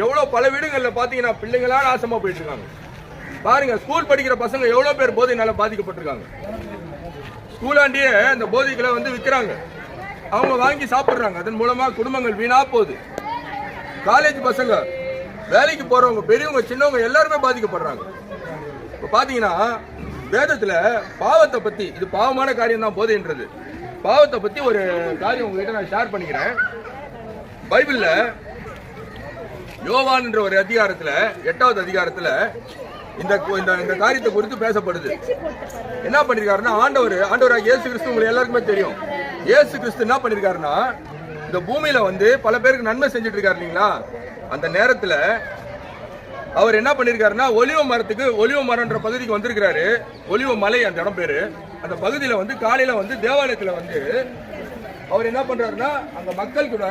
எவ்வளோ பல வீடுகளில் பார்த்தீங்கன்னா பிள்ளைங்களா ஆசமாக போயிட்டு இருக்காங்க பாருங்க ஸ்கூல் படிக்கிற பசங்க எவ்வளோ பேர் போதையினால பாதிக்கப்பட்டிருக்காங்க. ஸ்கூலாண்டியே இந்த போதைகளை வந்து விற்கிறாங்க அவங்க வாங்கி சாப்பிட்றாங்க. அதன் மூலமாக குடும்பங்கள் வீணாக போகுது. காலேஜ் பசங்க வேலைக்கு போகிறவங்க பெரியவங்க சின்னவங்க எல்லாருமே பாதிக்கப்படுறாங்க. இப்போ பார்த்தீங்கன்னா வேதத்தில் பாவத்தை பற்றி இது பாவமான காரியம் தான் போதைன்றது. பாவத்தை பற்றி ஒரு காரியம் உங்ககிட்ட நான் ஷேர் பண்ணிக்கிறேன். பைபிளில் யோவான் என்ற ஒரு அதிகாரத்துல எட்டாவது அதிகாரத்துல இந்த இந்த இந்த காரியத்தை குறித்து பேசப்படுது. என்ன பண்ணிருக்காருன்னா ஆண்டவர் ஆண்டவராக இயேசு கிறிஸ்து உங்களுக்கு எல்லாருக்குமே தெரியும். இயேசு கிறிஸ்து என்ன பண்ணிருக்காருன்னா இந்த பூமியில வந்து பல பேருக்கு நன்மை செஞ்சுட்டு இருக்காரு இல்லைங்களா? அந்த நேரத்துல அவர் என்ன பண்ணிருக்காருன்னா ஒலிவ மரத்துக்கு ஒலிவ மரம்ன்ற பகுதிக்கு வந்திருக்கிறாரு. ஒலிவ மலை அந்த இடம் பேரு. அந்த பகுதியில வந்து காலையில வந்து தேவாலயத்துல வந்து அவர் என்ன பண்றாருன்னா அந்த மக்கள் கூட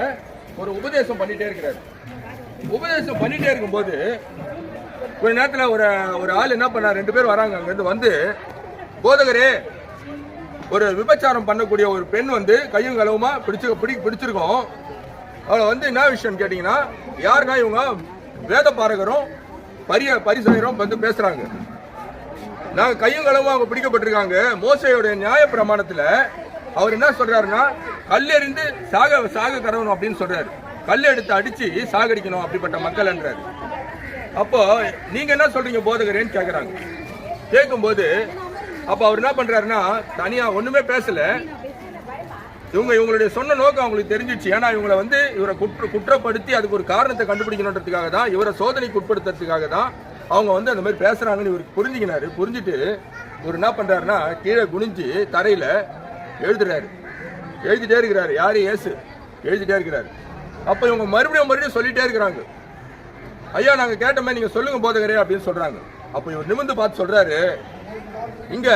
ஒரு உபதேசம் பண்ணிட்டே இருக்கிறாரு. உபதேசம் பண்ணிட்டே இருக்கும்போது ஒரு நேரத்தில் ஒரு ஒரு ஆள் என்ன பண்ணார்? ரெண்டு பேர் வராங்க. அங்கேருந்து வந்து போதகரே ஒரு விபச்சாரம் பண்ணக்கூடிய ஒரு பெண் வந்து கையும் களவுமா பிடிச்சு பிடி பிடிச்சிருக்கோம். அவளை வந்து என்ன விஷயம் கேட்டிங்கன்னா யாருன்னா இவங்க? வேத பாரகரும் பரிய பரிசுகரும் வந்து பேசுகிறாங்க நாங்கள் கையும் களவும் அவங்க பிடிக்கப்பட்டிருக்காங்க. மோசையோடைய நியாய பிரமாணத்தில் அவர் என்ன சொல்கிறாருன்னா கல்லெறிந்து சாக சாக கரவணும் அப்படின்னு சொல்கிறாரு கல் எடுத்து அடிச்சு சாகடிக்கணும் அப்படிப்பட்ட மக்கள் என்றாரு. அப்போ நீங்க என்ன சொல்றீங்க போதகரேன்னு கேக்குறாங்க. கேட்கும்போது அப்ப அவர் என்ன பண்றாருன்னா தனியா ஒண்ணுமே பேசல. இவங்க இவங்களுடைய சொன்ன நோக்கம் அவங்களுக்கு தெரிஞ்சிச்சு. ஏன்னா இவங்களை வந்து இவரை குற்ற குற்றப்படுத்தி அதுக்கு ஒரு காரணத்தை கண்டுபிடிக்கணுன்றதுக்காக தான் இவரை சோதனைக்கு உட்படுத்துறதுக்காக தான் அவங்க வந்து அந்த மாதிரி பேசுறாங்கன்னு இவருக்கு புரிஞ்சுக்கினாரு. புரிஞ்சுட்டு இவர் என்ன பண்றாருன்னா கீழே குனிஞ்சு தரையில எழுதுறாரு. எழுதிட்டே இருக்கிறாரு. யாரு? ஏசு எழுதிட்டே இருக்கிறாரு. அப்போ இவங்க மறுபடியும் மறுபடியும் சொல்லிட்டே இருக்கிறாங்க. ஐயா கேட்ட கேட்டோமே நீங்கள் சொல்லுங்க போதகரே அப்படின்னு சொல்கிறாங்க அப்போ இவர் நிமிர்ந்து பார்த்து சொல்கிறாரு இங்கே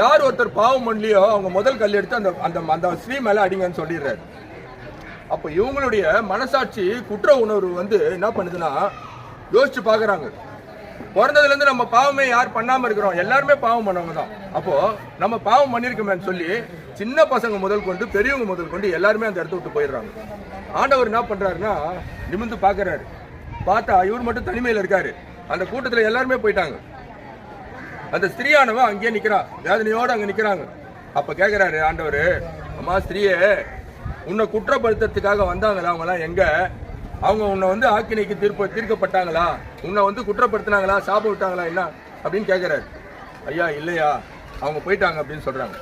யார் ஒருத்தர் பாவம் பண்ணலையோ அவங்க முதல் கல் எடுத்து அந்த அந்த அந்த ஸ்ரீ மேலே அடிங்கன்னு சொல்லிடுறாரு. அப்போ இவங்களுடைய மனசாட்சி குற்ற உணர்வு வந்து என்ன பண்ணுதுன்னா யோசிச்சு பார்க்குறாங்க. பிறந்ததுலேருந்து நம்ம பாவமே யார் பண்ணாமல் இருக்கிறோம்? எல்லாருமே பாவம் பண்ணவங்க தான். அப்போது நம்ம பாவம் பண்ணியிருக்கோமேன்னு சொல்லி சின்ன பசங்க முதல் கொண்டு பெரியவங்க முதல் கொண்டு எல்லாருமே அந்த இடத்த விட்டு போயிடுறாங்க. ஆண்டவர் என்ன பண்ணுறாருன்னா நிமிந்து பார்க்குறாரு. பார்த்தா இவர் மட்டும் தனிமையில் இருக்காரு. அந்த கூட்டத்தில் எல்லாருமே போயிட்டாங்க. அந்த ஸ்திரீயானவன் அங்கேயே நிற்கிறான் வேதனையோடு அங்கே நிற்கிறாங்க அப்போ கேட்குறாரு ஆண்டவர் அம்மா ஸ்திரீயே உன்னை குற்றப்படுத்துறதுக்காக வந்தாங்களா? அவங்களாம் எங்கே? அவங்க உன்னை வந்து ஆக்கினைக்கு தீர்ப்பு தீர்க்கப்பட்டாங்களா? உன்னை வந்து குற்றப்படுத்தினாங்களா? சாப விட்டாங்களா என்ன? அப்படின்னு கேட்குறாரு ஐயா இல்லையா. அவங்க போயிட்டாங்க அப்படின்னு சொல்கிறாங்க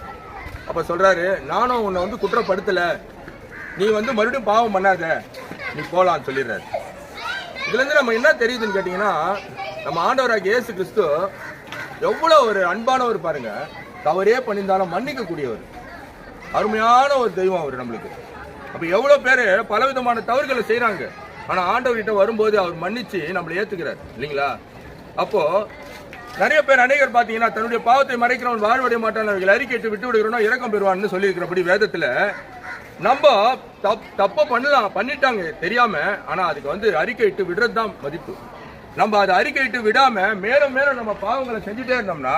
அப்போ சொல்கிறாரு நானும் உன்னை வந்து குற்றப்படுத்தலை. நீ வந்து மறுபடியும் பாவம் பண்ணாத. நீ போகலான்னு சொல்லிடுறாரு. இதுலேருந்து நம்ம என்ன தெரியுதுன்னு கேட்டிங்கன்னா நம்ம ஆண்டவராக இயேசு கிறிஸ்து எவ்வளோ ஒரு அன்பானவர் பாருங்க. தவறே பண்ணியிருந்தாலும் மன்னிக்கக்கூடியவர். அருமையான ஒரு தெய்வம் அவர் நம்மளுக்கு. அப்போ எவ்வளோ பேர் பலவிதமான தவறுகளை செய்கிறாங்க ஆனால் ஆண்டவர்கிட்ட வரும்போது அவர் மன்னிச்சு நம்மளை ஏற்றுக்கிறார் இல்லைங்களா? அப்போ நிறைய பேர் அநேகர் பார்த்தீங்கன்னா தன்னுடைய பாவத்தை மறைக்கிறவன் வாழ்வடைய மாட்டான் அவர்கள் அறிக்கையிட்டு விட்டு விடுகிறோம் இறக்கம் பெறுவான்னு சொல்லியிருக்கிறபடி வேதத்தில் நம்ம தப் தப்பை பண்ணலாம் பண்ணிட்டாங்க தெரியாம ஆனா அதுக்கு வந்து அறிக்கையிட்டு விடுறது தான் மதிப்பு. நம்ம அதை அறிக்கையிட்டு விடாம மேலும் மேலும் நம்ம பாவங்களை செஞ்சுட்டே இருந்தோம்னா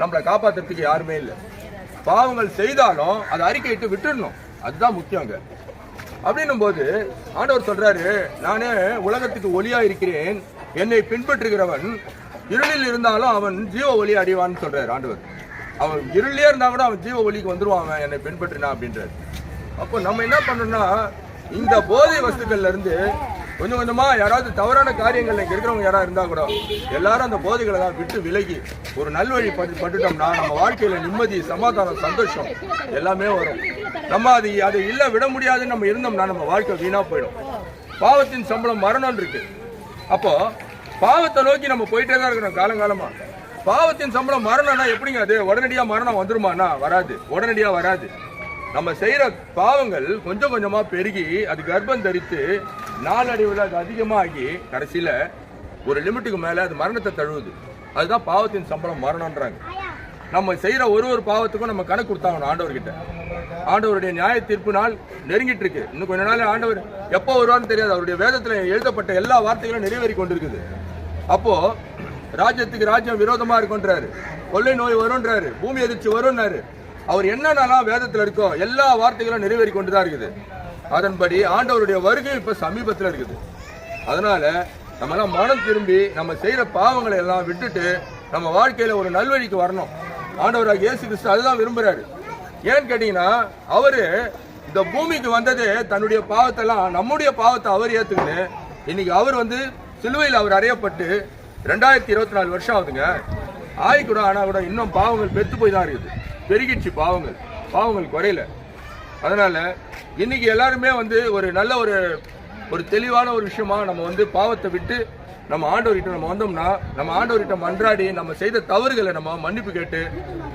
நம்மளை காப்பாத்துறதுக்கு யாருமே இல்லை. பாவங்கள் செய்தாலும் அதை அறிக்கையிட்டு விட்டுடணும் அதுதான் முக்கியங்க. அப்படின்னும் போது ஆண்டவர் சொல்றாரு நானே உலகத்துக்கு ஒளியா இருக்கிறேன் என்னை பின்பற்றுகிறவன் இருளில் இருந்தாலும் அவன் ஜீவ ஒளி அடைவான்னு சொல்றாரு ஆண்டவர். அவன் இருளிலே இருந்தா கூட அவன் ஜீவ ஒளிக்கு வந்துருவான் அவன் என்னை பின்பற்றினா அப்படின்றாரு. அப்போ நம்ம என்ன பண்ணோம்னா இந்த போதை வஸ்துக்கள்ல இருந்து கொஞ்சம் கொஞ்சமாக யாராவது தவறான காரியங்களில் இங்கே இருக்கிறவங்க யாராவது இருந்தால் கூட எல்லாரும் அந்த போதைகளை தான் விட்டு விலகி ஒரு நல்வழி பட்டு பட்டுட்டோம்னா நம்ம வாழ்க்கையில் நிம்மதி சமாதானம் சந்தோஷம் எல்லாமே வரும். நம்ம அது அதை இல்லை விட முடியாதுன்னு நம்ம இருந்தோம்னா நம்ம வாழ்க்கை வீணாக போயிடும். பாவத்தின் சம்பளம் மரணம் இருக்கு. அப்போ பாவத்தை நோக்கி நம்ம போயிட்டே தான் இருக்கிறோம் காலங்காலமா. பாவத்தின் சம்பளம் மரணம்னா எப்படிங்க அது? உடனடியா மரணம் வந்துருமானா வராது. உடனடியா வராது. நம்ம செய்யற பாவங்கள் கொஞ்சம் கொஞ்சமா பெருகி அது கர்ப்பம் தரித்து நாளடைவில் அது அதிகமாகி கடைசியில் ஒரு லிமிட்டுக்கு மேலே அது மரணத்தை தழுவுது. அதுதான் பாவத்தின் சம்பளம் மரணன்றாங்க நம்ம செய்கிற ஒரு ஒரு பாவத்துக்கும் நம்ம கணக்கு கொடுத்தாங்கணும் ஆண்டவர்கிட்ட. ஆண்டவருடைய நியாய தீர்ப்பு நாள் நெருங்கிட்டு இருக்கு இன்னும் கொஞ்ச நாள் ஆண்டவர் எப்போ வருவான்னு தெரியாது. அவருடைய வேதத்தில் எழுதப்பட்ட எல்லா வார்த்தைகளும் நிறைவேறி கொண்டிருக்குது. அப்போ ராஜ்யத்துக்கு ராஜ்யம் விரோதமா இருக்குன்றாரு கொள்ளை நோய் வரும்ன்றாரு. பூமி எதிர்ச்சி வரும்னாரு. அவர் என்னென்னலாம் வேதத்தில் இருக்கோ எல்லா வார்த்தைகளும் நிறைவேறி கொண்டுதான் இருக்குது. அதன்படி ஆண்டவருடைய வருகை இப்போ சமீபத்தில் இருக்குது. அதனால் நம்மலாம் மனம் திரும்பி நம்ம செய்கிற பாவங்களை எல்லாம் விட்டுட்டு நம்ம வாழ்க்கையில் ஒரு நல்வழிக்கு வரணும். ஆண்டவராக இயேசு கிறிஸ்து அதுதான் விரும்புகிறாரு ஏன்னு கேட்டிங்கன்னா அவர் இந்த பூமிக்கு வந்தது தன்னுடைய பாவத்தை எல்லாம் நம்முடைய பாவத்தை அவர் ஏற்றுக்கிட்டு இன்னைக்கு அவர் வந்து சிலுவையில் அவர் அறையப்பட்டு ரெண்டாயிரத்தி இருபத்தி நாலு வருஷம் ஆகுதுங்க. ஆய் கூட ஆனால் கூட இன்னும் பாவங்கள் பெற்று போய் தான் இருக்குது. பெருகிடுச்சு பாவங்கள். பாவங்கள் குறையில. அதனால் இன்றைக்கி எல்லாருமே வந்து ஒரு நல்ல ஒரு ஒரு தெளிவான ஒரு விஷயமா நம்ம வந்து பாவத்தை விட்டு நம்ம ஆண்டவர்கிட்ட நம்ம வந்தோம்னா நம்ம ஆண்டவர்கிட்ட மன்றாடி நம்ம செய்த தவறுகளை நம்ம மன்னிப்பு கேட்டு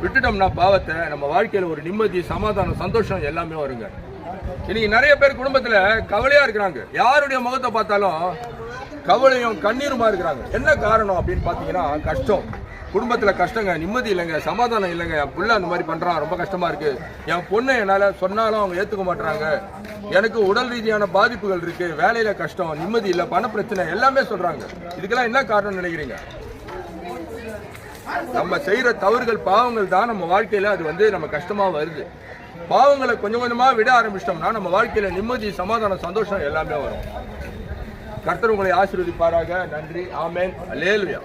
விட்டுட்டோம்னா பாவத்தை நம்ம வாழ்க்கையில் ஒரு நிம்மதி சமாதானம் சந்தோஷம் எல்லாமே வருங்க. இன்னைக்கு நிறைய பேர் குடும்பத்தில் கவலையாக இருக்கிறாங்க. யாருடைய முகத்தை பார்த்தாலும் கவலையும் கண்ணீருமா இருக்கிறாங்க. என்ன காரணம் அப்படின்னு பார்த்தீங்கன்னா கஷ்டம். குடும்பத்தில் கஷ்டங்க நிம்மதி இல்லைங்க சமாதானம் இல்லைங்க. என் பிள்ளை அந்த மாதிரி பண்ணுறான் ரொம்ப கஷ்டமாக இருக்குது என் பொண்ணை என்னால் சொன்னாலும் அவங்க ஏற்றுக்க மாட்டுறாங்க எனக்கு உடல் ரீதியான பாதிப்புகள் இருக்குது வேலையில் கஷ்டம் நிம்மதி இல்லை பண பிரச்சனை எல்லாமே சொல்கிறாங்க இதுக்கெல்லாம் என்ன காரணம் நினைக்கிறீங்க? நம்ம செய்கிற தவறுகள் பாவங்கள் தான் நம்ம வாழ்க்கையில் அது வந்து நம்ம கஷ்டமாக வருது. பாவங்களை கொஞ்சம் கொஞ்சமாக விட ஆரம்பிச்சிட்டோம்னா நம்ம வாழ்க்கையில் நிம்மதி சமாதானம் சந்தோஷம் எல்லாமே வரும். கர்த்தர் உங்களை ஆசீர்வதிப்பாராக. நன்றி. ஆமேன். லேல்வியா